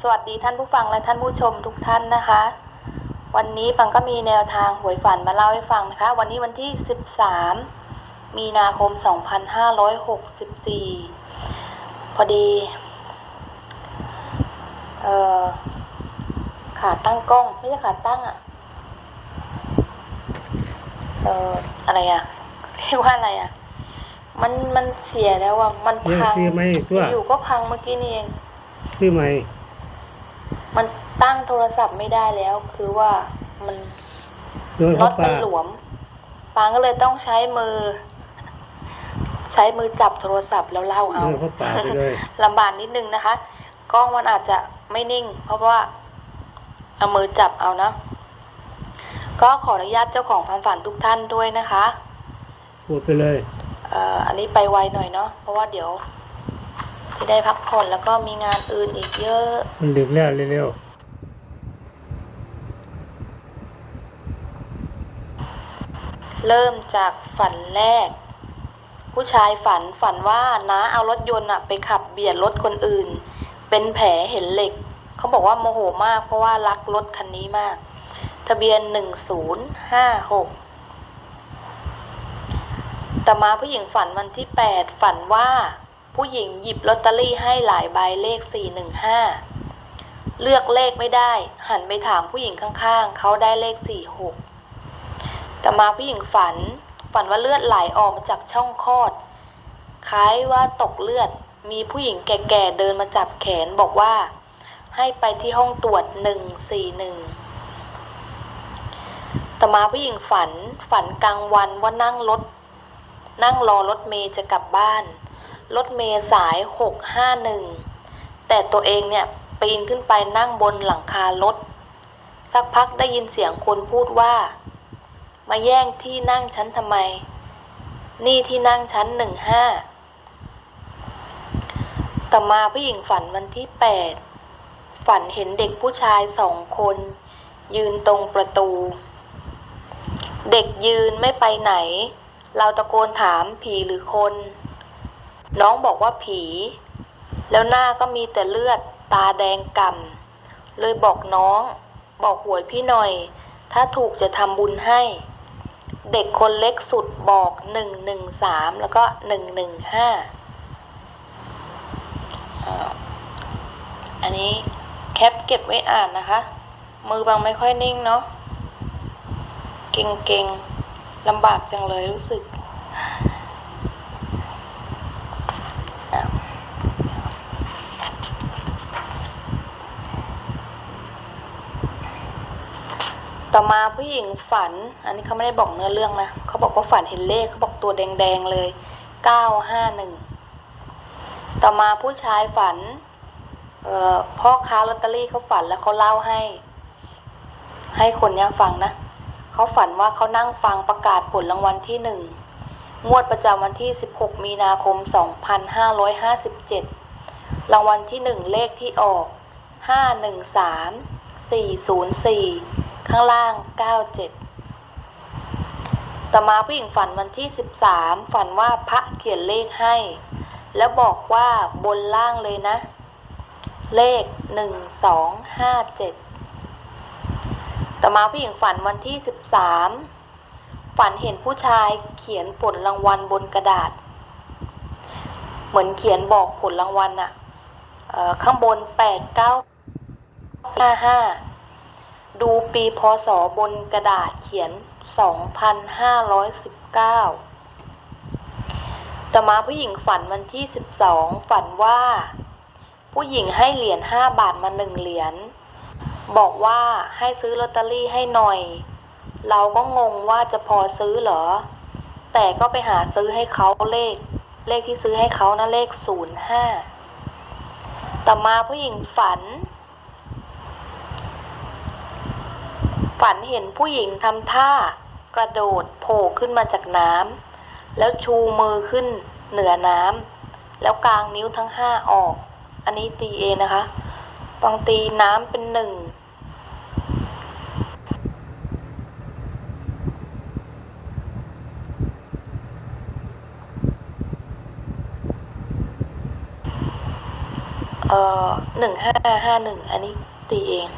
สวัสดีท่านผู้ฟังและท่านผู้ชมทุกท่านนะคะ วันนี้ปังก็มีแนวทางหวยฝันมาเล่าให้ฟังนะคะ วันนี้วันที่ 13 มีนาคม 2564 พอดี เอ่อ ขาตั้งกล้อง ไม่ใช่ขาตั้งอะเอ่อ อะไรอะเรียกว่าอะไรอะมันมันเสียแล้วอะมันเสียพังเสียไหมตัว อยู่ก็พังเมื่อกี้นี่เอง ซื้อใหม่ มันตั้งโทรศัพท์ไม่ได้แล้ว คือว่ามันโดนน็เขาอตปามันหลวมปางก็เลยต้องใช้มือ ใช้มือจับโทรศัพท์แล้วเล่าโดเอานเขาปาไปเลย ลำบากนิดนึงนะคะ กล้องมันอาจจะไม่นิ่ง เพราะว่าเอามือจับเอานะ ก็ขออนุญาตเจ้าของความฝันทุกท่านด้วยนะคะ พูดไปเลย เอ่ออันนี้ไปไวหน่อยเนาะเพราะว่าเดี๋ยว ที่ได้พักผ่อนแล้วก็มีงานอื่นอีกเยอะมันดึกแล้วเร็วเริ่มจากฝันแรก ผู้ชายฝันฝันว่าน้าเอารถยนต์อะไปขับเบียดรถคนอื่น เป็นแผลเห็นเหล็ก เขาบอกว่าโมโหมากเพราะว่ารักรถคันนี้มาก ทะเบียนหนึ่งศูนย์ห้าหกแต่มาผู้หญิงฝันวันที่แปดฝันว่า ผู้หญิงหยิบลอตเตอรี่ให้หลายใบเลขสี่หนึ่งห้าเลือกเลขไม่ได้ หันไปถามผู้หญิงข้างๆ เขาได้เลขสี่หกแต่มาผู้หญิงฝัน ฝันว่าเลือดไหลออกมาจากช่องคลอด คล้ายว่าตกเลือด มีผู้หญิงแก่ๆเดินมาจับแขนบอกว่า ให้ไปที่ห้องตรวจหนึ่งสี่หนึ่งแต่มาผู้หญิงฝัน ฝันกลางวันว่านั่งรถ นั่งรอรถเมย์จะกลับบ้าน รถเมย์สายหกห้าหนึ่งแต่ตัวเองเนี่ยปีนขึ้นไปนั่งบนหลังคารถ สักพักได้ยินเสียงคนพูดว่า มาแย่งที่นั่งฉันทำไม นี่ที่นั่งชั้นหนึ่งห้าต่อมาผู้หญิงฝันวันที่แปดฝันเห็นเด็กผู้ชายสองคน ยืนตรงประตู เด็กยืนไม่ไปไหน เราตะโกนถามผีหรือคน น้องบอกว่าผี แล้วหน้าก็มีแต่เลือดตาแดงก่ำเลยบอกน้อง บอกหวยพี่หน่อย ถ้าถูกจะทำบุญให้ เด็กคนเล็กสุดบอกหนึ่งหนึ่งสามแล้วก็หนึ่งหนึ่งห้าอันนี้แคปเก็บไว้อ่านนะคะ มือบางไม่ค่อยนิ่งเนาะเก่งๆลำบากจังเลยรู้สึกอะ ต่อมาผู้หญิงฝัน อันนี้เขาไม่ได้บอกเนื้อเรื่องนะเขาบอกว่าฝันเห็นเลขเขาบอกตัวแดงๆเลยเก้าห้าหนึ่งต่อมาผู้ชายฝันพ่อค้าลอตเตอรี่เขาฝันแล้วเขาเล่าให้ ให้คนเนี้ยฟังนะเขาฝันว่าเขานั่งฟังประกาศผลรางวัลที่หนึ่งงวดประจำวันที่ 16 มีนาคม 2557 รางวัลที่หนึ่งเลขที่ออก 513 404 ข้างล่าง 97 ต่อมาผู้หญิงฝันวันที่ 13 ฝันว่าพระเขียนเลขให้ แล้วบอกว่าบนล่างเลยนะ เลข 1257 ต่อมาผู้หญิงฝันวันที่ 13 ฝันเห็นผู้ชายเขียนผลรางวัลบนกระดาษ เหมือนเขียนบอกผลรางวัลอะออข้างบน 8 9 5 5 ดูปีพศบนกระดาษเขียน 2519 ต่อมาผู้หญิงฝันวันที่ 12 ฝันว่า ผู้หญิงให้เหรียญ5บาทมาหนึ่งเหรียญ บอกว่าให้ซื้อลอตเตอรี่ให้หน่อย เราก็งงว่าจะพอซื้อเหรอ แต่ก็ไปหาซื้อให้เขาเลข เลขที่ซื้อให้เขานะเลข 05 ต่อมาผู้หญิงฝัน ฝันเห็นผู้หญิงทำท่ากระโดดโผล่ขึ้นมาจากน้ำแล้วชูมือขึ้นเหนือน้ำแล้วกางนิ้วทั้งห้าออก อันนี้ตีเองนะคะบางตีน้ำเป็นหนึ่งเอ่อหนึ่งห้าห้าหนึ่งอันนี้ตีเอง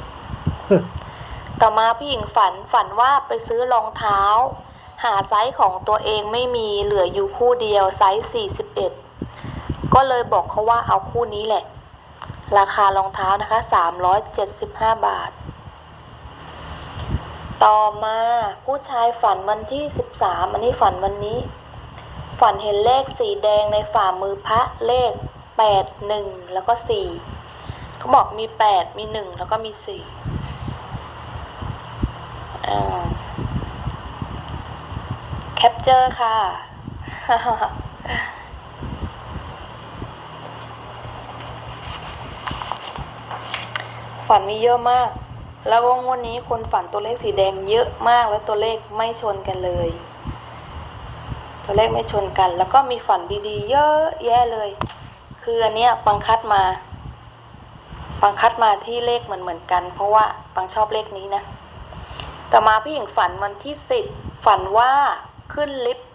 ต่อมาผู้หญิงฝันฝันว่าไปซื้อรองเท้า หาไซส์ของตัวเองไม่มีเหลืออยู่คู่เดียวไซส์สี่สิบเอ็ดก็เลยบอกเขาว่าเอาคู่นี้แหละ ราคารองเท้านะคะสามร้อยเจ็ดสิบาท ต่อมาผู้ชายฝันวันที่สิบสามอันนี้ฝันวันนี้ ฝันเห็นเลขสีแดงในฝ่ามือพระเลขแปดหนึ่งแล้วก็สี่เขาบอกมีแปดมีหนึ่งแล้วก็มีสี่อ่า แคปเจอร์ค่ะ ฝันมีเยอะมาก แล้วงวดนี้คนฝันตัวเลขสีแดงเยอะมากและตัวเลขไม่ชนกันเลย ตัวเลขไม่ชนกัน แล้วก็มีฝันดีๆ เยอะแยะเลย คืออันเนี้ยปังคัดมาปังคัดมาที่เลขเหมือนเหมือนๆกัน เพราะว่าปังชอบเลขนี้นะ ต่อมาพี่หญิงฝันวันที่สิบฝันว่าขึ้นลิฟต์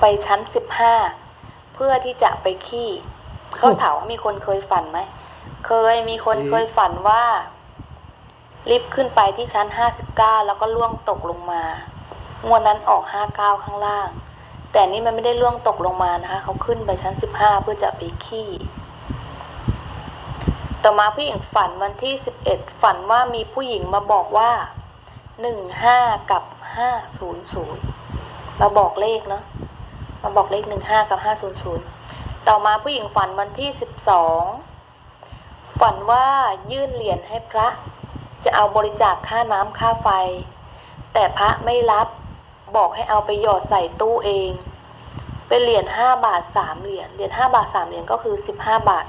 ไปชั้นสิบห้าเพื่อที่จะไปขี้เขาถามว่ามีคนเคยฝันไหมเคยมีคนอืมเคยฝันว่า ลิฟต์ขึ้นไปที่ชั้นห้าสิบเก้าแล้วก็ล่วงตกลงมางวดนั้นออกห้าเก้าข้างล่าง แต่นี่มันไม่ได้ล่วงตกลงมานะคะ เขาขึ้นไปชั้นสิบห้าเพื่อจะไปขี้ ต่อมาผู้หญิงฝันวันที่สิบเอ็ดฝันว่ามีผู้หญิงมาบอกว่าหนึ่งห้ากับห้าศูนย์ศูนย์มาบอกเลขเนาะมาบอกเลขหนึ่งห้ากับห้าศูนย์ศูนย์ต่อมาผู้หญิงฝันวันที่สิบสองฝันว่ายื่นเหรียญให้พระ จะเอาบริจาคค่าน้ำค่าไฟ แต่พระไม่รับบอกให้เอาไปหยอดใส่ตู้เอง เป็นเหรียญห้าบาทสามเหรียญเหรียญห้าบาทสามเหรียญก็คือสิบห้าบาท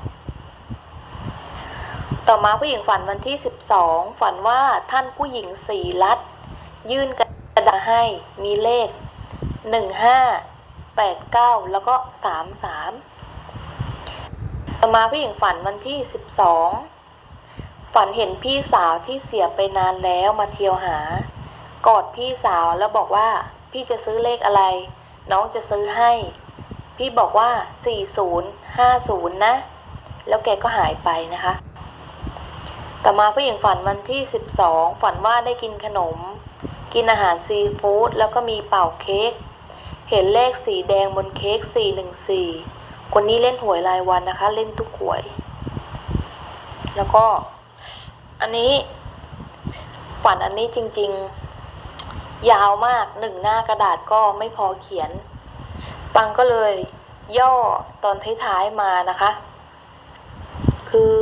ต่อมาผู้หญิงฝันวันที่สิบสองฝันว่าท่านผู้หญิงสีรัด ยื่นกระดาษให้มีเลขหนึ่งห้าแปดเก้าแล้วก็สามสามต่อมาผู้หญิงฝันวันที่สิบสองฝันเห็นพี่สาวที่เสียไปนานแล้วมาเที่ยวหา กอดพี่สาวแล้วบอกว่าพี่จะซื้อเลขอะไร น้องจะซื้อให้ พี่บอกว่า 4050 นะ แล้วแกก็หายไปนะคะ ต่อมาผู้หญิงฝันวันที่ 12 ฝันว่าได้กินขนม กินอาหารซีฟู้ดแล้วก็มีเป่าเค้ก เห็นเลขสีแดงบนเค้ก 414 คนนี้เล่นหวยรายวันนะคะ เล่นทุกหวย แล้วก็ อันนี้ฝันอันนี้จริง ๆ ยาวมากหนึ่งหน้ากระดาษก็ไม่พอเขียน ปังก็เลยย่อตอนท้ายๆมานะคะ คือ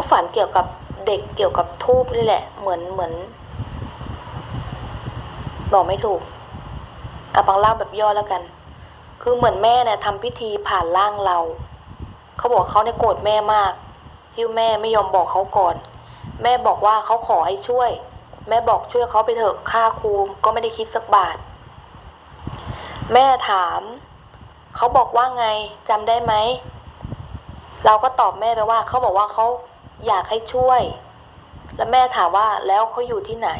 เขาฝันเกี่ยวกับเด็กเกี่ยวกับทูบนี่แหละ เหมือนเหมือน บอกไม่ถูกเอาปังเล่าแบบย่อแล้วกัน คือเหมือนแม่เนี่ยทำพิธีผ่านร่างเรา เขาบอกเขาเนี่ยโกรธแม่มาก ที่แม่ไม่ยอมบอกเขาก่อน แม่บอกว่าเขาขอให้ช่วย แม่บอกช่วยเขาไปเถอะค่าครูก็ไม่ได้คิดสักบาท แม่ถามเขาบอกว่าไงจำได้ไหม เราก็ตอบแม่ไปว่า เขาบอกว่าเขา อยากให้ช่วย แล้วแม่ถามว่าแล้วเขาอยู่ที่ไหน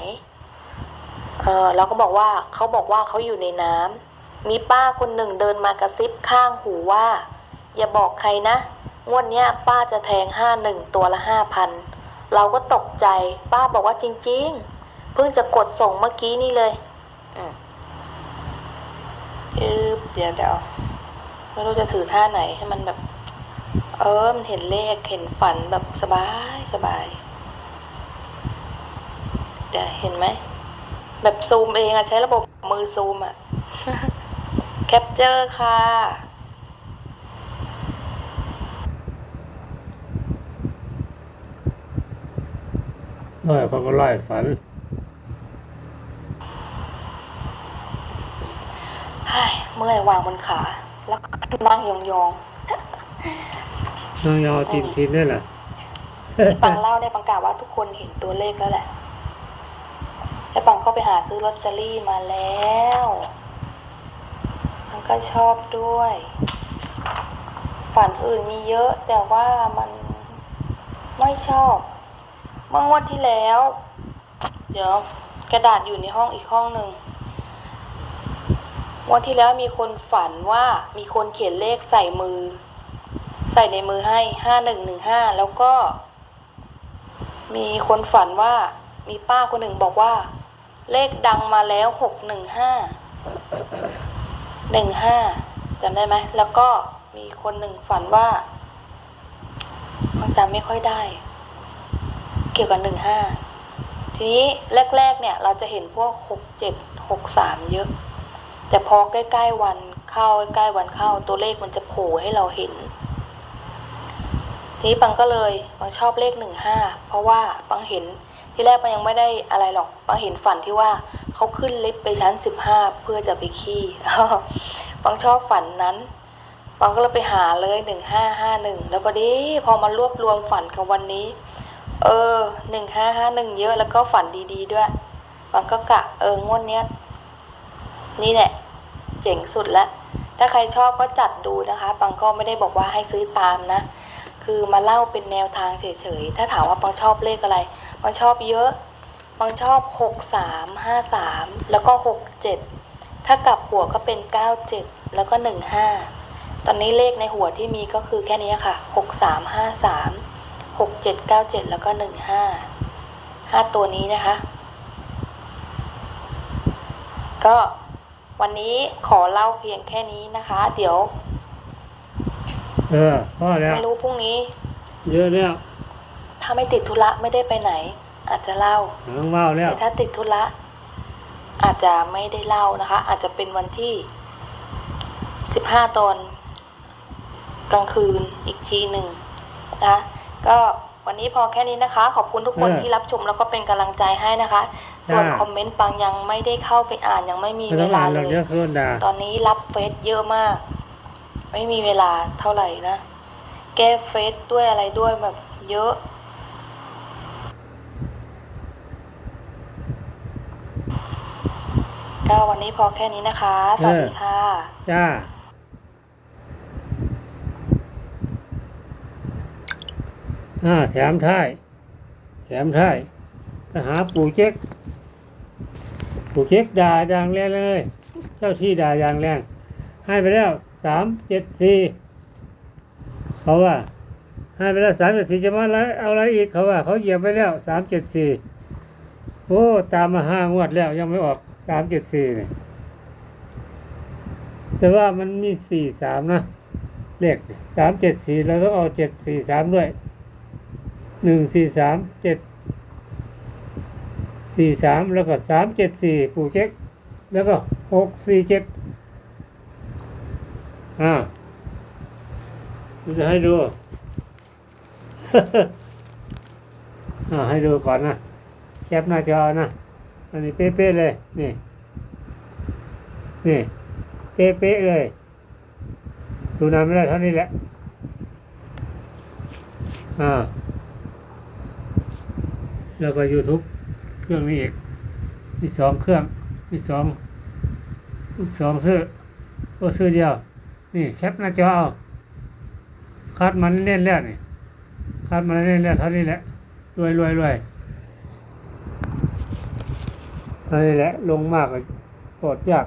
เออเราก็บอกว่าเขาบอกว่าเขาอยู่ในน้ำมีป้าคนหนึ่งเดินมากระซิบข้างหูว่า อย่าบอกใครนะงวดเนี้ยป้าจะแทงห้าหนึ่งตัวละห้าพันเราก็ตกใจ ป้าบอกว่าจริง ๆ เพิ่งจะกดส่งเมื่อกี้นี่เลย อืมเดี๋ยวเดี๋ยวไม่รู้จะถือท่าไหนให้มันแบบ เออมันเห็นเลขเห็นฝันแบบสบายสบายเดี๋ยวเห็นไหม แบบซูมเองอะใช้ระบบมือซูมอะแคปเจอร์ค่ะน้อยเขาก็ไล่ฝันเฮ้ยเมื่อยวางบนขา แล้วก็นั่งยอง น้องยาวตีนซินนี่แหละปังเล่าเนี่ยปังกล่าวว่าทุกคนเห็นตัวเลขแล้วแหละ แล้วปังก็ไปหาซื้อลอตเตอรี่มาแล้วมันก็ชอบด้วย ฝันอื่นมีเยอะ แต่ว่ามันไม่ชอบ เมื่องวดที่แล้ว เดี๋ยวกระดาษอยู่ในห้องอีกห้องหนึ่งวันที่แล้วมีคนฝันว่ามีคนเขียนเลขใส่มือ ใส่ในมือให้ห้าหนึ่งหนึ่งห้าแล้วก็ มีคนฝันว่ามีป้าคนหนึ่งบอกว่า เลขดังมาแล้วหกหนึ่งห้าหนึ่งห้าจำได้ไหมแล้วก็มีคนหนึ่งฝันว่ามันจำไม่ค่อยได้ เกี่ยวกับหนึ่งห้าทีนี้แรก ๆ เนี่ย เราจะเห็นพวกหกเจ็ดหกสามเยอะ แต่พอใกล้ ๆ วันเข้าใกล้ ๆ วันเข้าตัวเลขมันจะโผล่ให้เราเห็น ทีนี้ปังก็เลยปังชอบเลขหนึ่งห้าเพราะว่าปังเห็นที่แรกปังยังไม่ได้อะไรหรอกปังเห็นฝันที่ว่าเขาขึ้นลิฟต์ไปชั้นสิบห้าเพื่อจะไปขี้ปังชอบฝันนั้นปังก็เลยไปหาเลยหนึ่งห้าห้าหนึ่งแล้วพอดีพอมารวบรวมฝันกับวันนี้ เออหนึ่งห้าห้าหนึ่งเยอะแล้วก็ฝันดีๆด้วยปังก็กะเอองวดเนี้ยนี่แหละเจ๋งสุดล้วถ้าใครชอบก็จัดดูนะคะ ปังก็ไม่ได้บอกว่าให้ซื้อตามนะ คือมาเล่าเป็นแนวทางเฉยๆ ถ้าถามว่าปังชอบเลขอะไรปังชอบเยอะปังชอบหกสามห้าสามแล้วก็หกเจ็ดถ้ากลับหัวก็เป็นเก้าเจ็ดแล้วก็หนึ่งห้าตอนนี้เลขในหัวที่มีก็คือแค่นี้ค่ะหกสามห้าสามหกเจ็ดเก้าเจ็ดแล้วก็หนึ่งห้าห้าตัวนี้นะคะ ก็วันนี้ขอเล่าเพียงแค่นี้นะคะ เดี๋ยว เออพ่อแล้ว ไม่รู้พรุ่งนี้ เยอะแล้ว ถ้าไม่ติดธุระไม่ได้ไปไหน อาจจะเล่าหางว่าวแล้ว แต่ถ้าติดธุระอาจจะไม่ได้เล่านะคะ อาจจะเป็นวันที่สิบห้าตอนกลางคืนอีกทีหนึ่งนะก็วันนี้พอแค่นี้นะคะ ขอบคุณทุกคนเออที่รับชมแล้วก็เป็นกำลังใจให้นะคะ ส่วนจ้า คอมเมนต์ปังยังไม่ได้เข้าไปอ่านยังไม่มีไม่เวต้องลาอ่านหเลรอกยเยอะเพื่อนด่าตอนนี้รับเฟซเยอะมาก ไม่มีเวลาเท่าไหร่นะ แก้เฟซด้วยอะไรด้วยแบบเยอะ ก็วันนี้พอแค่นี้นะคะ สวัสดีค่ะ จ้าอ่าแถมท้ายแถมท้ายไปหาปู่เจ๊กปู่เจ๊กด่าอย่างแรงเลย เจ้าที่ด่าอย่างแรง ให้ไปแล้ว สามเจ็ดสี่เขาว่าให้ไปแล้วสามเจ็ดสี่จะมาอะไรเอาอะไรอีกเขาว่า เขาเหยียบไปแล้วสามเจ็ดสี่โอ้ตามมาห้างวดแล้วยังไม่ออกสามเจ็ดสี่เนี่ยแต่ว่ามันมีสี่สามนะเลขสามเจ็ดสี่เราต้องเอาเจ็ดสี่สามด้วยหนึ่งสี่สามเจ็ดสี่สามแล้วก็สามเจ็ดสี่ปู่เช็คแล้วก็หกสี่เจ็ด อ่าจะให้ดูอ่าให้ดูก่อนนะแคปหน้าจอนะ อันนี้เป๊ะๆเลย นี่ นี่ เป๊ะๆเลย ดูนานไม่ได้เท่านี้แหละ อ่า แล้วก็ YouTube เครื่องนี้อีก มีสองเครื่อง มีสองมีสองซื้อโอ้ซื้อเดียว นี่แคปหน้าจอเอาคัดมันเล่นๆแล้วนี่คัดมันเล่นๆแล้วเท่านี้แหละรวยรวยรวยเท่านี้แหละลงมากก็โคตรยาก